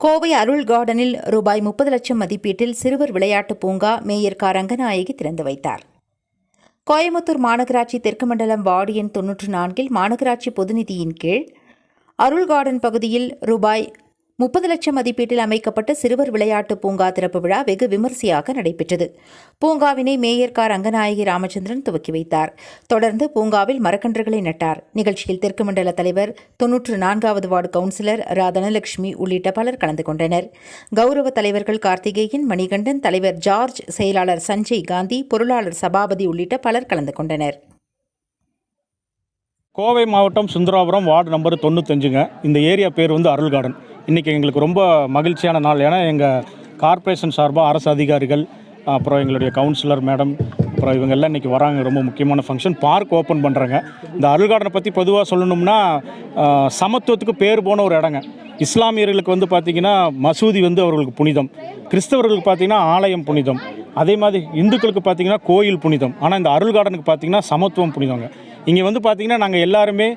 கோவை அருள் கார்டனில் ரூபாய் முப்பது லட்சம் மதிப்பீட்டில் சிறுவர் விளையாட்டு பூங்கா மேயர் க. ரங்கநாயகி திறந்து வைத்தார். கோயமுத்தூர் மாநகராட்சி தெற்கு மண்டலம் வார்டு எண் தொன்னூற்று நான்கில் மாநகராட்சி பொதுநிதியின் கீழ் அருள் கார்டன் பகுதியில் ரூபாய் முப்பது லட்சம் மதிப்பீட்டில் அமைக்கப்பட்ட சிறுவர் விளையாட்டு பூங்கா திறப்பு விழா வெகு விமரிசையாக நடைபெற்றது. பூங்காவினை மேயர் அங்கநாயகி ரங்கநாயகி ராமச்சந்திரன் துவக்கி வைத்தார். தொடர்ந்து பூங்காவில் மரக்கன்றுகளை நட்டார். நிகழ்ச்சியில் தெற்கு மண்டல தலைவர் தொன்னூற்று நான்காவது வார்டு கவுன்சிலர் ரா தனலட்சுமி உள்ளிட்ட பலர் கலந்து கொண்டனர். கௌரவ தலைவர்கள் கார்த்திகேயன் மணிகண்டன் தலைவர் ஜார்ஜ் செயலாளர் சஞ்சய் காந்தி பொருளாளர் சபாபதி உள்ளிட்ட பலர் கலந்து கொண்டனர். கோவை மாவட்டம் சுந்தராபுரம் வார்டு நம்பர் தொண்ணூத்தஞ்சுங்க. இந்த ஏரியா பேர் வந்து அருள் கார்டன் இன்றைக்கி எங்களுக்கு ரொம்ப மகிழ்ச்சியான நாள். ஏன்னா எங்கள் கார்ப்பரேஷன் சார்பாக அரசு அதிகாரிகள் அப்புறம் எங்களுடைய கவுன்சிலர் மேடம் அப்புறம் இவங்கெல்லாம் இன்றைக்கி வராங்க. ரொம்ப முக்கியமான ஃபங்க்ஷன் பார்க் ஓப்பன் பண்ணுறாங்க இந்த அருள் கார்டனை பற்றி பொதுவாக சொல்லணும்னா சமத்துவத்துக்கு பேர் போன ஒரு இடங்க. இஸ்லாமியர்களுக்கு வந்து பார்த்திங்கன்னா மசூதி வந்து அவர்களுக்கு புனிதம். கிறிஸ்தவர்களுக்கு பார்த்திங்கன்னா ஆலயம் புனிதம். அதே மாதிரி இந்துக்களுக்கு பார்த்திங்கன்னா கோயில் புனிதம். ஆனால் இந்த அருள் கார்டனுக்கு பார்த்திங்கன்னா சமத்துவம் புனிதங்க. இங்கே வந்து பார்த்திங்கன்னா நாங்கள் எல்லாருமே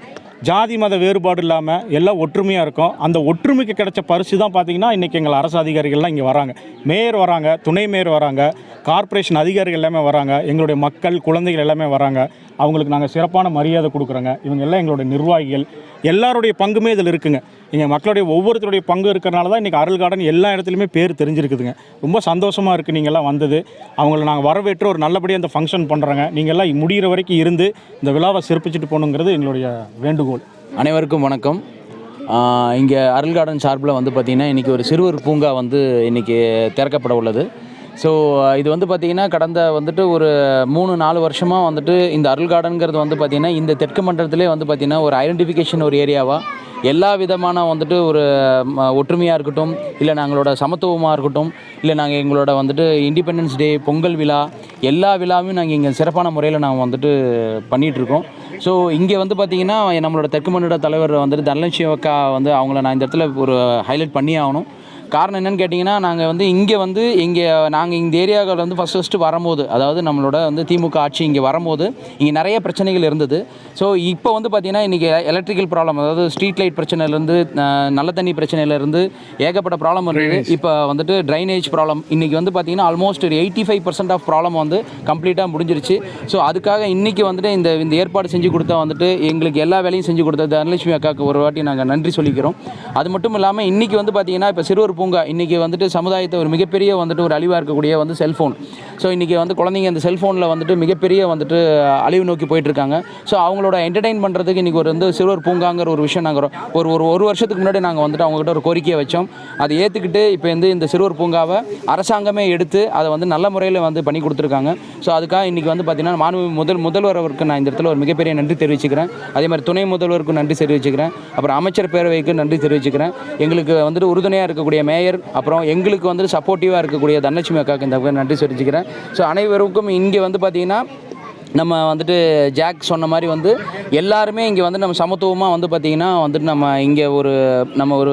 ஜாதி மத வேறுபாடு இல்லாமல் எல்லாம் ஒற்றுமையாக இருக்கும். அந்த ஒற்றுமைக்கு கிடைச்ச பரிசு தான் பார்த்திங்கன்னா இன்றைக்கி எங்கள் அரசு அதிகாரிகள்லாம் இங்கே வராங்க. மேயர் வராங்க துணை மேயர் வராங்க கார்ப்பரேஷன் அதிகாரிகள் எல்லாமே வராங்க. எங்களுடைய மக்கள் குழந்தைகள் எல்லாமே வராங்க. அவங்களுக்கு நாங்கள் சிறப்பான மரியாதை கொடுக்குறோங்க. இவங்க எல்லாம் எங்களுடைய நிர்வாகிகள். எல்லாருடைய பங்குமே இதில் இருக்குங்க. இங்கே மக்களுடைய ஒவ்வொருத்தருடைய பங்கு இருக்கிறனால தான் இன்றைக்கி அருள் கார்டன் எல்லா இடத்துலையுமே பேர் தெரிஞ்சிருக்குதுங்க. ரொம்ப சந்தோஷமாக இருக்குது நீங்கள் எல்லாம் வந்தது. அவங்கள நாங்கள் வரவேற்று ஒரு நல்லபடியாக அந்த ஃபங்க்ஷன் பண்ணுறோங்க நீங்கள் எல்லாம் முடிகிற வரைக்கும் இருந்து இந்த விழாவை சிறப்பிச்சுட்டு போகணுங்கிறது எங்களுடைய வேண்டுகோள். அனைவருக்கும் வணக்கம். இங்கே அருள் கார்டன் சார்பில் வந்து பார்த்திங்கன்னா இன்றைக்கி ஒரு சிறுவர் பூங்கா வந்து இன்றைக்கி திறக்கப்பட உள்ளது. ஸோ uh, இது வந்து பார்த்திங்கன்னா கடந்த வந்துட்டு ஒரு மூணு நாலு வருஷமாக வந்துட்டு இந்த அருள் கார்டனுங்கிறது வந்து பார்த்திங்கன்னா இந்த தெற்கு மண்டலத்திலே வந்து பார்த்திங்கன்னா ஒரு ஐடென்டிஃபிகேஷன் ஒரு ஏரியாவாக எல்லா விதமான வந்துட்டு ஒரு ஒற்றுமையாக இருக்கட்டும் இல்லை நாங்களோட சமத்துவமாக இருக்கட்டும் இல்லை நாங்கள் எங்களோட வந்துட்டு இண்டிபெண்டன்ஸ் டே பொங்கல் விழா எல்லா விழாவையும் நாங்கள் இங்கே சிறப்பான முறையில் நாங்கள் வந்துட்டு பண்ணிகிட்ருக்கோம் ஸோ இங்கே வந்து பார்த்திங்கன்னா நம்மளோட தெற்கு மண்டல தலைவர் வந்துட்டு தனலட்சுமி அக்கா வந்து அவங்கள நான் இந்த இடத்துல ஒரு ஹைலைட் பண்ணி ஆகணும். காரணம் என்னன்னு கேட்டிங்கன்னா நாங்கள் வந்து இங்கே வந்து இங்கே நாங்கள் இந்த ஏரியாவில் வந்து ஃபஸ்ட் ஃபஸ்ட்டு வரும்போது அதாவது நம்மளோட வந்து திமுக ஆட்சி இங்கே வரும்போது இங்கே நிறைய பிரச்சனைகள் இருந்தது. ஸோ இப்போ வந்து பார்த்திங்கன்னா இன்றைக்கி எலக்ட்ரிக்கல் ப்ராப்ளம் அதாவது ஸ்ட்ரீட் லைட் பிரச்சனையிலேருந்து நல்ல தண்ணி பிரச்சனையிலேருந்து ஏகப்பட்ட ப்ராப்ளம் இருந்தது இப்போ வந்துட்டு ட்ரைனேஜ் ப்ராப்ளம் இன்றைக்கி வந்து பார்த்திங்கன்னா ஆல்மோஸ்ட் ஒரு eighty five percent of problem வந்து கம்ப்ளீட்டாக முடிஞ்சிருச்சு. ஸோ அதுக்காக இன்றைக்கி வந்துட்டு இந்த இந்த ஏற்பாடு செஞ்சு கொடுத்த வந்துட்டு எங்களுக்கு எல்லா வேலையும் செஞ்சு கொடுத்த தனலட்சுமி அக்காவுக்கு ஒரு வாட்டி நாங்கள் நன்றி சொல்லிக்கிறோம். அது மட்டும் இல்லாமல் இன்றைக்கி வந்து பார்த்திங்கன்னா இப்போ சிறுவர் பூங்கா. இன்றைக்கி வந்துட்டு சமுதாயத்தை ஒரு மிகப்பெரிய வந்துட்டு ஒரு அழிவாக இருக்கக்கூடிய வந்து செல்ஃபோன் ஸோ இன்றைக்கி வந்து குழந்தைங்க அந்த செல்ஃபோனில் வந்துட்டு மிகப்பெரிய வந்துட்டு அழிவு நோக்கி போயிட்டுருக்காங்க ஸோ அவங்களோட என்டர்டெயின் பண்ணுறதுக்கு இன்றைக்கி ஒரு வந்து சிறுவர் பூங்காங்கிற ஒரு விஷயம் நாங்கள் ஒரு ஒரு ஒரு வருஷத்துக்கு முன்னாடி நாங்கள் வந்துட்டு அவங்ககிட்ட ஒரு கோரிக்கையை வச்சோம். அதை ஏற்றுக்கிட்டு இப்போ வந்து இந்த சிறுவர் பூங்காவை அரசாங்கமே எடுத்து அதை வந்து நல்ல முறையில் வந்து பண்ணி கொடுத்துருக்காங்க. ஸோ அதுக்காக இன்றைக்கி வந்து பார்த்திங்கன்னா மாண்பு முதல் முதல்வர் அவருக்கு நான் இந்த இடத்துல ஒரு மிகப்பெரிய நன்றி தெரிவிச்சுக்கிறேன். அதே மாதிரி துணை முதல்வருக்கும் நன்றி தெரிவிச்சுக்கிறேன். அப்புறம் அமைச்சர் பேரவைக்கு நன்றி தெரிவிச்சுக்கிறேன். எங்களுக்கு வந்துட்டு உறுதுணையாக இருக்கக்கூடிய மேயர் அப்புறம் எங்களுக்கு வந்து சப்போர்ட்டிவாக இருக்கக்கூடிய தனலட்சுமி அக்காவுக்கு இந்த நன்றி தெரிவிச்சுக்கிறேன். ஸோ அனைவருக்கும் இங்கே வந்து பார்த்திங்கன்னா நம்ம வந்துட்டு ஜாக் சொன்ன மாதிரி வந்து எல்லாருமே இங்கே வந்து நம்ம சமத்துவமாக வந்து பார்த்திங்கன்னா வந்துட்டு நம்ம இங்கே ஒரு நம்ம ஒரு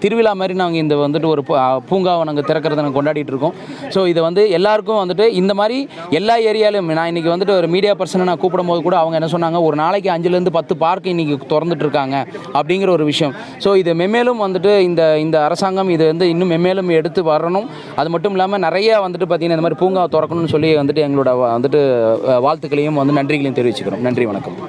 திருவிழா மாதிரி நாங்கள் இந்த வந்துட்டு ஒரு பூ- பூங்காவை நாங்கள் திறக்கிறத நாங்கள் கொண்டாடிட்டு இருக்கோம். ஸோ இதை வந்து எல்லாருக்கும் வந்துட்டு இந்த மாதிரி எல்லா ஏரியாலையும் நான் இன்றைக்கி வந்துட்டு ஒரு மீடியா பர்சனை நான் கூப்பிடும் போது கூட அவங்க என்ன சொன்னாங்க ஒரு நாளைக்கு அஞ்சுலேருந்து பத்து பார்க் இன்றைக்கி திறந்துட்டு இருக்காங்க அப்படிங்கிற ஒரு விஷயம். ஸோ இது மெமேலும் வந்துட்டு இந்த இந்த அரசாங்கம் இது வந்து இன்னும் மெமேலும் எடுத்து வரணும். அது மட்டும் இல்லாமல் நிறைய வந்துட்டு பார்த்திங்கன்னா இந்த மாதிரி பூங்கா திறக்கணும்னு சொல்லி வந்துட்டு எங்களோட வந்துட்டு வாழ்த்துக்களையும் வந்து நன்றிகளையும் தெரிவிச்சுக்கிறோம். நன்றி வணக்கம்.